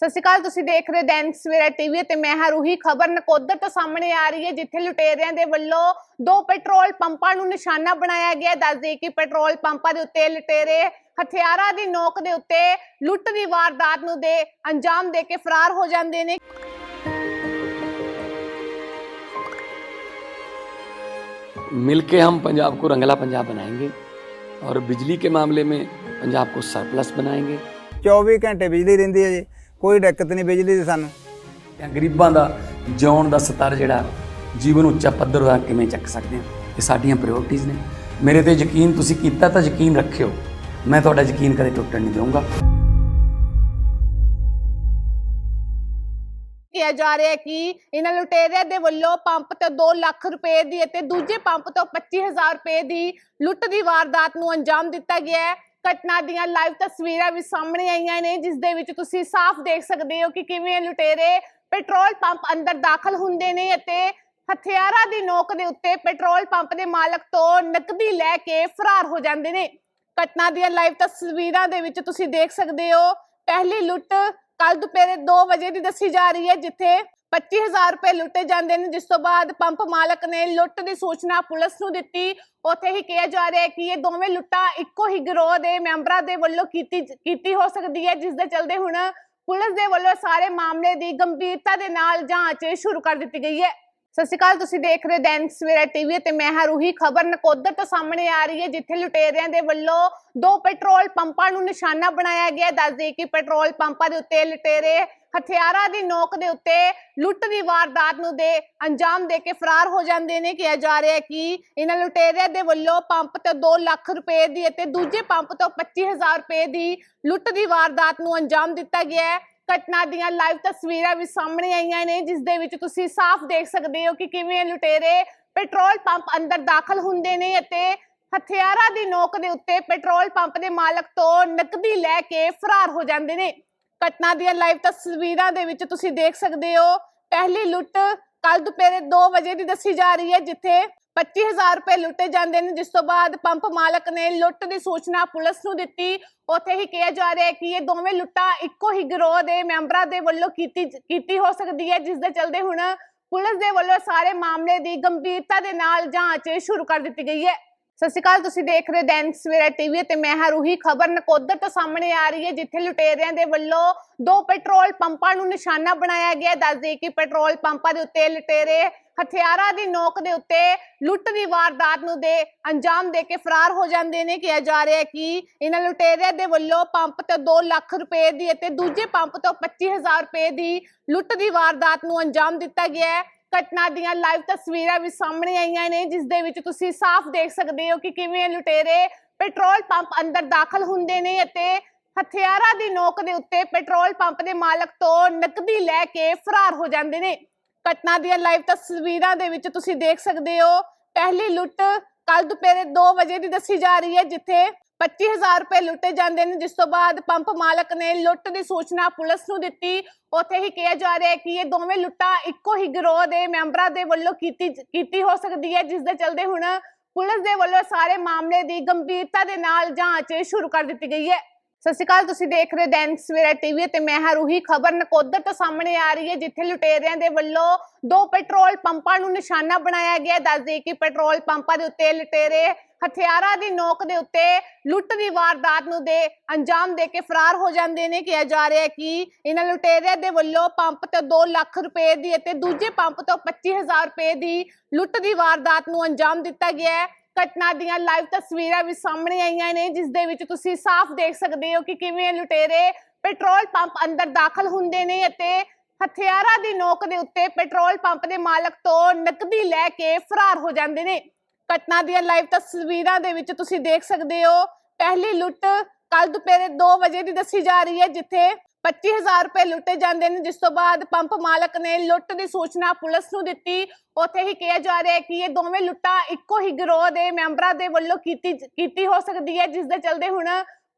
ਸਤਿ ਸ਼੍ਰੀ ਅਕਾਲ ਤੁਸੀਂ ਦੇਖ ਰਹੇ ਹੋ ਦੈਨਿਕ ਸਵੇਰਾ ਟੀਵੀ ਤੇ ਮੈਂ ਹਾਂ ਰੂਹੀ ਖਬਰ ਨਕੋਦਰ ਤੋਂ ਸਾਹਮਣੇ ਆ ਰਹੀ ਹੈ ਜਿੱਥੇ ਲੁਟੇਰਿਆਂ ਦੇ ਵੱਲੋਂ ਦੋ ਪੈਟਰੋਲ ਪੰਪਾਂ ਨੂੰ ਨਿਸ਼ਾਨਾ ਬਣਾਇਆ ਗਿਆ ਦੱਸ ਦੇਈਏ ਕਿ ਪੈਟਰੋਲ ਪੰਪਾਂ ਦੇ ਉੱਤੇ ਲੁਟੇਰੇ ਹਥਿਆਰਾਂ ਦੀ ਨੋਕ ਦੇ ਉੱਤੇ ਲੁੱਟ ਦੀ ਵਾਰਦਾਤ ਨੂੰ ਦੇ ਅੰਜਾਮ ਦੇ ਕੇ ਫਰਾਰ ਹੋ ਜਾਂਦੇ ਨੇ मिलके हम पंजाब को रंगला पंजाब बनाएंगे और बिजली के मामले में पंजाब को सरप्लस बनाएंगे 24 ਘੰਟੇ ਬਿਜਲੀ ਰਹਿੰਦੀ ਹੈ ਜੀ ਕੋਈ ਦਿੱਕਤ ਨਹੀਂ ਬਿਜਲੀ ਦੀ ਸਾਨੂੰ। ਜਾਂ ਗਰੀਬਾਂ ਦਾ ਜਿਉਣ ਦਾ ਸਤਰ ਜਿਹੜਾ ਜੀਵਨ ਉੱਚਾ ਪੱਧਰ ਦਾ ਕਿਵੇਂ ਚੱਕ ਸਕਦੇ ਹਾਂ? ਇਹ ਸਾਡੀਆਂ ਪ੍ਰਾਇੋਰਟੀਆਂ ਨੇ। ਮੇਰੇ ਤੇ ਯਕੀਨ ਤੁਸੀਂ ਕੀਤਾ ਤਾਂ ਯਕੀਨ ਰੱਖਿਓ। ਮੈਂ ਤੁਹਾਡਾ ਯਕੀਨ ਕਦੇ ਟੁੱਟਣ ਨਹੀਂ ਦਊਂਗਾ। ਕਿਹਾ ਜਾ ਰਿਹਾ ਹੈ ਕਿ ਇਹਨਾਂ ਲੁਟੇਰਿਆਂ ਦੇ ਵੱਲੋਂ ਪੰਪ ਤੇ 2 ਲੱਖ ਰੁਪਏ ਦੀ ਅਤੇ ਦੂਜੇ ਪੰਪ ਤੋਂ 25000 ਰੁਪਏ ਦੀ ਲੁੱਟ ਦੀ ਵਾਰਦਾਤ ਨੂੰ ਅੰਜਾਮ ਦਿੱਤਾ ਗਿਆ ਹੈ। ਘਟਨਾ ਦੀਆਂ ਲਾਈਵ ਤਸਵੀਰਾਂ ਵੀ ਸਾਹਮਣੇ ਆਈਆਂ ਨੇ ਜਿਸ ਦੇ ਵਿੱਚ ਤੁਸੀਂ ਸਾਫ਼ ਦੇਖ ਸਕਦੇ ਹੋ ਕਿ ਕਿਵੇਂ ਲੁਟੇਰੇ ਪੈਟਰੋਲ ਪੰਪ ਅੰਦਰ ਦਾਖਲ ਹੁੰਦੇ ਨੇ ਅਤੇ ਹਥਿਆਰਾਂ ਦੀ ਨੋਕ ਦੇ ਉੱਤੇ ਪੈਟਰੋਲ ਪੰਪ ਦੇ ਮਾਲਕ ਤੋਂ ਨਕਦੀ ਲੈ ਕੇ ਫਰਾਰ ਹੋ ਜਾਂਦੇ ਨੇ। ਘਟਨਾ ਦੀਆਂ ਲਾਈਵ ਤਸਵੀਰਾਂ ਦੇ ਵਿੱਚ ਤੁਸੀਂ ਦੇਖ ਸਕਦੇ ਹੋ, ਪਹਿਲੀ ਲੁੱਟ ਕੱਲ ਦੁਪਹਿਰੇ 2 ਵਜੇ ਦੀ ਦੱਸੀ ਜਾ ਰਹੀ ਹੈ, ਜਿੱਥੇ 25000 ਰੁਪਏ ਲੁੱਟੇ ਜਾਂਦੇ ਨੇ, ਜਿਸ ਤੋਂ ਬਾਅਦ ਪੰਪ ਮਾਲਕ ਨੇ ਲੁੱਟ ਦੀ ਸੂਚਨਾ ਪੁਲਿਸ ਨੂੰ ਦਿੱਤੀ। ਉੱਥੇ ਹੀ ਕਿਹਾ ਜਾ ਰਿਹਾ ਹੈ ਕਿ ਇਹ ਦੋਵੇਂ ਲੁੱਟਾਂ ਇੱਕੋ ਹੀ ਗਿਰੋਹ ਦੇ ਮੈਂਬਰਾਂ ਦੇ ਵੱਲੋਂ ਕੀਤੀ ਕੀਤੀ ਹੋ ਸਕਦੀ ਹੈ, ਜਿਸ ਦੇ ਚਲਦੇ ਹੁਣ ਪੁਲਿਸ ਦੇ ਵੱਲੋਂ ਸਾਰੇ ਮਾਮਲੇ ਦੀ ਗੰਭੀਰਤਾ ਦੇ ਨਾਲ ਜਾਂਚ ਸ਼ੁਰੂ ਕਰ ਦਿੱਤੀ ਗਈ ਹੈ। ਸਤਿ ਸ਼੍ਰੀ ਅਕਾਲ, ਤੁਸੀਂ ਦੇਖ ਰਹੇ ਹੋ ਸਵੇਰਾ ਟੀਵੀ ਤੇ ਮੈਂ ਹਾਂ ਰੂਹੀ। ਖਬਰ ਨਕੋਦਰ ਤੋਂ ਸਾਹਮਣੇ ਆ ਰਹੀ ਹੈ, ਜਿੱਥੇ ਲੁਟੇਰਿਆਂ ਦੇ ਵੱਲੋਂ ਦੋ ਪੈਟਰੋਲ ਪੰਪਾਂ ਨੂੰ ਨਿਸ਼ਾਨਾ ਬਣਾਇਆ ਗਿਆ। ਹੈ। ਦੱਸ ਦੇਈਏ ਕਿ ਪੈਟਰੋਲ ਪੰਪਾਂ ਦੇ ਉੱਤੇ ਲੁਟੇਰੇ ਹਥਿਆਰਾਂ ਦੀ ਨੋਕ ਦੇ ਉੱਤੇ ਲੁੱਟ ਦੀ ਵਾਰਦਾਤ ਨੂੰ ਦੇ ਅੰਜਾਮ ਦੇ ਕੇ ਫਰਾਰ ਹੋ ਜਾਂਦੇ ਨੇ, ਕਿਹਾ ਜਾ ਰਿਹਾ ਹੈ ਕਿ ਇਹਨਾਂ ਲੁਟੇਰਿਆਂ ਦੇ ਵੱਲੋਂ ਪੰਪ ਤੇ 2 ਲੱਖ ਰੁਪਏ ਦੀ ਅਤੇ ਦੂਜੇ ਪੰਪ ਤੋਂ 25000 ਰੁਪਏ ਦੀ ਲੁੱਟ ਦੀ ਵਾਰਦਾਤ ਨੂੰ ਅੰਜਾਮ ਦਿੱਤਾ ਗਿਆ ਹੈ। ਘਟਨਾ ਦੀਆਂ ਲਾਈਵ ਤਸਵੀਰਾਂ ਵੀ ਸਾਹਮਣੇ ਆਈਆਂ ਨੇ, ਜਿਸ ਦੇ ਵਿੱਚ ਤੁਸੀਂ ਸਾਫ਼ ਦੇਖ ਸਕਦੇ ਹੋ ਕਿ ਕਿਵੇਂ ਲੁਟੇਰੇ ਪੈਟਰੋਲ ਪੰਪ ਅੰਦਰ ਦਾਖਲ ਹੁੰਦੇ ਨੇ ਅਤੇ ਹਥਿਆਰਾਂ ਦੀ ਨੋਕ ਦੇ ਉੱਤੇ ਪੈਟਰੋਲ ਪੰਪ ਦੇ ਮਾਲਕ ਤੋਂ ਨਕਦੀ ਲੈ ਕੇ ਫਰਾਰ ਹੋ ਜਾਂਦੇ ਨੇ। ਘਟਨਾ ਦੀਆਂ ਲਾਈਵ ਤਸਵੀਰਾਂ ਦੇ ਵਿੱਚ ਤੁਸੀਂ ਦੇਖ ਸਕਦੇ ਹੋ, ਪਹਿਲੀ ਲੁੱਟ ਕੱਲ ਦੁਪਹਿਰੇ 2 ਵਜੇ ਦੀ ਦੱਸੀ ਜਾ ਰਹੀ ਹੈ, ਜਿੱਥੇ 25000 ਰੁਪਏ ਲੁੱਟੇ ਜਾਂਦੇ ਨੇ, ਜਿਸ ਤੋਂ ਬਾਅਦ ਪੰਪ ਮਾਲਕ ਨੇ ਲੁੱਟ ਦੀ ਸੂਚਨਾ ਪੁਲਿਸ ਨੂੰ ਦਿੱਤੀ। ਉੱਥੇ ਹੀ ਕਿਹਾ ਜਾ ਰਿਹਾ ਹੈ ਕਿ ਇਹ ਦੋਵੇਂ ਲੁੱਟਾਂ ਇੱਕੋ ਹੀ ਗਿਰੋਹ ਦੇ ਮੈਂਬਰਾਂ ਦੇ ਵੱਲੋਂ ਕੀਤੀ ਕੀਤੀ ਹੋ ਸਕਦੀ ਹੈ, ਜਿਸ ਦੇ ਚਲਦੇ ਹੁਣ ਪੁਲਿਸ ਦੇ ਵੱਲੋਂ ਸਾਰੇ ਮਾਮਲੇ ਦੀ ਗੰਭੀਰਤਾ ਦੇ ਨਾਲ ਜਾਂਚ ਸ਼ੁਰੂ ਕਰ ਦਿੱਤੀ ਗਈ ਹੈ। ਸਤਿ ਸ਼੍ਰੀ ਅਕਾਲ, ਤੁਸੀਂ ਦੇਖ ਰਹੇ ਹੋ ਦੈਨਿਕ ਸਵੇਰਾ ਟੀਵੀ ਤੇ ਮੈਂ ਹਾਂ ਰੂਹੀ ਖਬਰ। ਨਕੋਦਰ ਤੋਂ ਸਾਹਮਣੇ ਆ ਰਹੀ ਹੈ, ਜਿੱਥੇ ਲੁਟੇਰਿਆਂ ਦੇ ਵੱਲੋਂ ਦੋ ਪੈਟਰੋਲ ਪੰਪਾਂ ਨੂੰ ਨਿਸ਼ਾਨਾ ਬਣਾਇਆ ਗਿਆ। ਦੱਸ ਦੇਈਏ ਕਿ ਪੈਟਰੋਲ ਪੰਪਾਂ ਦੇ ਉੱਤੇ ਲੁਟੇਰੇ ਹਥਿਆਰਾਂ ਦੀ ਨੋਕ ਦੇ ਉੱਤੇ ਲੁੱਟ ਦੀ ਵਾਰਦਾਤ ਨੂੰ ਦੇ ਅੰਜਾਮ ਦੇ ਕੇ ਫਰਾਰ ਹੋ ਜਾਂਦੇ ਨੇ। ਕਿਹਾ ਜਾ ਰਿਹਾ ਕਿ ਇਹਨਾਂ ਲੁਟੇਰਿਆਂ ਦੇ ਵੱਲੋਂ ਪੰਪ ਤੇ 2 ਲੱਖ ਰੁਪਏ ਦੀ ਅਤੇ ਦੂਜੇ ਪੰਪ ਤੋਂ 25000 ਰੁਪਏ ਦੀ ਲੁੱਟ ਦੀ ਵਾਰਦਾਤ ਨੂੰ ਅੰਜਾਮ ਦਿੱਤਾ ਗਿਆ ਹੈ। ਘਟਨਾ ਦੀਆਂ ਲਾਈਵ ਤਸਵੀਰਾਂ ਵੀ ਸਾਹਮਣੇ ਆਈਆਂ ਨੇ ਜਿਸ ਦੇ ਵਿੱਚ ਤੁਸੀਂ ਸਾਫ਼ ਦੇਖ ਸਕਦੇ ਹੋ ਕਿ ਕਿਵੇਂ ਲੁਟੇਰੇ ਪੈਟਰੋਲ ਪੰਪ ਅੰਦਰ ਦਾਖਲ ਹੁੰਦੇ ਨੇ ਅਤੇ ਹਥਿਆਰਾਂ ਦੀ ਨੋਕ ਦੇ ਉੱਤੇ ਪੈਟਰੋਲ ਪੰਪ ਦੇ ਮਾਲਕ ਤੋਂ ਨਕਦੀ ਲੈ ਕੇ ਫਰਾਰ ਹੋ ਜਾਂਦੇ ਨੇ। ਘਟਨਾ ਦੀਆਂ ਲਾਈਵ ਤਸਵੀਰਾਂ ਦੇ ਵਿੱਚ ਤੁਸੀਂ ਦੇਖ ਸਕਦੇ ਹੋ, ਪਹਿਲੀ ਲੁੱਟ ਕੱਲ ਦੁਪਹਿਰੇ 2 ਵਜੇ ਦੀ ਦੱਸੀ ਜਾ ਰਹੀ ਹੈ, ਜਿੱਥੇ 25000 ਰੁਪਏ ਲੁੱਟੇ ਜਾਂਦੇ ਨੇ, ਜਿਸ ਤੋਂ ਬਾਅਦ ਪੰਪ ਮਾਲਕ ਨੇ ਲੁੱਟ ਦੀ ਸੂਚਨਾ ਪੁਲਿਸ ਨੂੰ ਦਿੱਤੀ। ਉੱਥੇ ਹੀ ਕਿਹਾ ਜਾ ਰਿਹਾ ਹੈ ਕਿ ਇਹ ਦੋਵੇਂ ਲੁੱਟਾਂ ਇੱਕੋ ਹੀ ਗਿਰੋਹ ਦੇ ਮੈਂਬਰਾਂ ਦੇ ਵੱਲੋਂ ਕੀਤੀ ਕੀਤੀ ਹੋ ਸਕਦੀ ਹੈ, ਜਿਸ ਦੇ ਚਲਦੇ ਹੁਣ ਪੁਲਿਸ ਦੇ ਵੱਲੋਂ ਸਾਰੇ ਮਾਮਲੇ ਦੀ ਗੰਭੀਰਤਾ ਦੇ ਨਾਲ ਜਾਂਚ ਸ਼ੁਰੂ ਕਰ ਦਿੱਤੀ ਗਈ ਹੈ। ਸਤਿ ਸ਼੍ਰੀ ਅਕਾਲ, ਤੁਸੀਂ ਦੇਖ ਰਹੇ ਦੈਨ ਦੈਨਿਕ ਸਵੇਰਾ ਟੀਵੀ ਤੇ ਮੈਂ ਹਾਂ ਰੂਹੀ। ਖਬਰ ਨਕੋਦਰ ਤੋਂ ਸਾਹਮਣੇ ਆ ਰਹੀ ਹੈ, ਜਿੱਥੇ ਲੁਟੇਰਿਆਂ ਦੇ ਵੱਲੋਂ ਦੋ ਪੈਟਰੋਲ ਪੰਪਾਂ ਨੂੰ ਨਿਸ਼ਾਨਾ ਬਣਾਇਆ ਗਿਆ ਹੈ। ਦੱਸ ਦੇਈਏ ਕਿ ਪੈਟਰੋਲ ਪੰਪਾਂ ਦੇ ਉੱਤੇ ਲੁਟੇਰੇ ਹਥਿਆਰਾਂ ਦੀ ਨੋਕ ਦੇ ਉੱਤੇ ਲੁੱਟ ਦੀ ਵਾਰਦਾਤ ਨੂੰ ਦੇ ਅੰਜਾਮ ਦੇ ਕੇ ਫਰਾਰ ਹੋ ਜਾਂਦੇ ਨੇ, ਕਿਹਾ ਜਾ ਰਿਹਾ ਹੈ ਕਿ ਇਹਨਾਂ ਲੁਟੇਰਿਆਂ ਦੇ ਵੱਲੋਂ ਪੰਪ ਤੇ 2 ਲੱਖ ਰੁਪਏ ਦੀ ਅਤੇ ਦੂਜੇ ਪੰਪ ਤੋਂ 25000 ਰੁਪਏ ਦੀ ਲੁੱਟ ਦੀ ਵਾਰਦਾਤ ਨੂੰ ਅੰਜਾਮ ਦਿੱਤਾ ਗਿਆ ਹੈ। ਘਟਨਾ ਦੀਆਂ ਲਾਈਵ ਤਸਵੀਰਾਂ ਵੀ ਸਾਹਮਣੇ ਆਈਆਂ ਨੇ, ਜਿਸ ਦੇ ਵਿੱਚ ਤੁਸੀਂ ਸਾਫ਼ ਦੇਖ ਸਕਦੇ ਹੋ ਕਿ ਕਿਵੇਂ ਲੁਟੇਰੇ ਪੈਟਰੋਲ ਪੰਪ ਅੰਦਰ ਦਾਖਲ ਹੁੰਦੇ ਨੇ ਅਤੇ ਹਥਿਆਰਾਂ ਦੀ ਨੋਕ ਦੇ ਉੱਤੇ ਪੈਟਰੋਲ ਪੰਪ ਦੇ ਮਾਲਕ ਤੋਂ ਨਕਦੀ ਲੈ ਕੇ ਫਰਾਰ ਹੋ ਜਾਂਦੇ ਨੇ। ਘਟਨਾ ਦੀਆਂ ਲਾਈਵ ਤਸਵੀਰਾਂ ਦੇ ਵਿੱਚ ਤੁਸੀਂ ਦੇਖ ਸਕਦੇ ਹੋ, ਪਹਿਲੀ ਲੁੱਟ ਕੱਲ ਦੁਪਹਿਰੇ 2 ਵਜੇ ਦੀ ਦੱਸੀ ਜਾ ਰਹੀ ਹੈ, ਜਿੱਥੇ 25000 ਰੁਪਏ ਲੁੱਟੇ ਜਾਂਦੇ ਨੇ। ਜਿਸ ਤੋਂ ਬਾਅਦ ਪੰਪ ਮਾਲਕ ਨੇ ਲੁੱਟ ਦੀ ਸੂਚਨਾ ਪੁਲਿਸ ਨੂੰ ਦਿੱਤੀ। ਉੱਥੇ ਹੀ ਕਿਹਾ ਜਾ ਰਿਹਾ ਹੈ ਕਿ ਇਹ ਦੋਵੇਂ ਲੁੱਟਾਂ ਇੱਕੋ ਹੀ ਗਿਰੋਹ ਦੇ ਮੈਂਬਰਾਂ ਦੇ ਵੱਲੋਂ ਕੀਤੀ ਕੀਤੀ ਹੋ ਸਕਦੀ ਹੈ, ਜਿਸ ਦੇ ਚਲਦੇ ਹੁਣ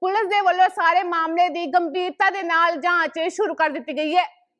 ਪੁਲਿਸ ਦੇ ਵੱਲੋਂ ਸਾਰੇ ਮਾਮਲੇ ਦੀ ਗੰਭੀਰਤਾ ਦੇ ਨਾਲ ਜਾਂਚ ਸ਼ੁਰੂ ਕਰ ਦਿੱਤੀ ਗਈ ਹੈ।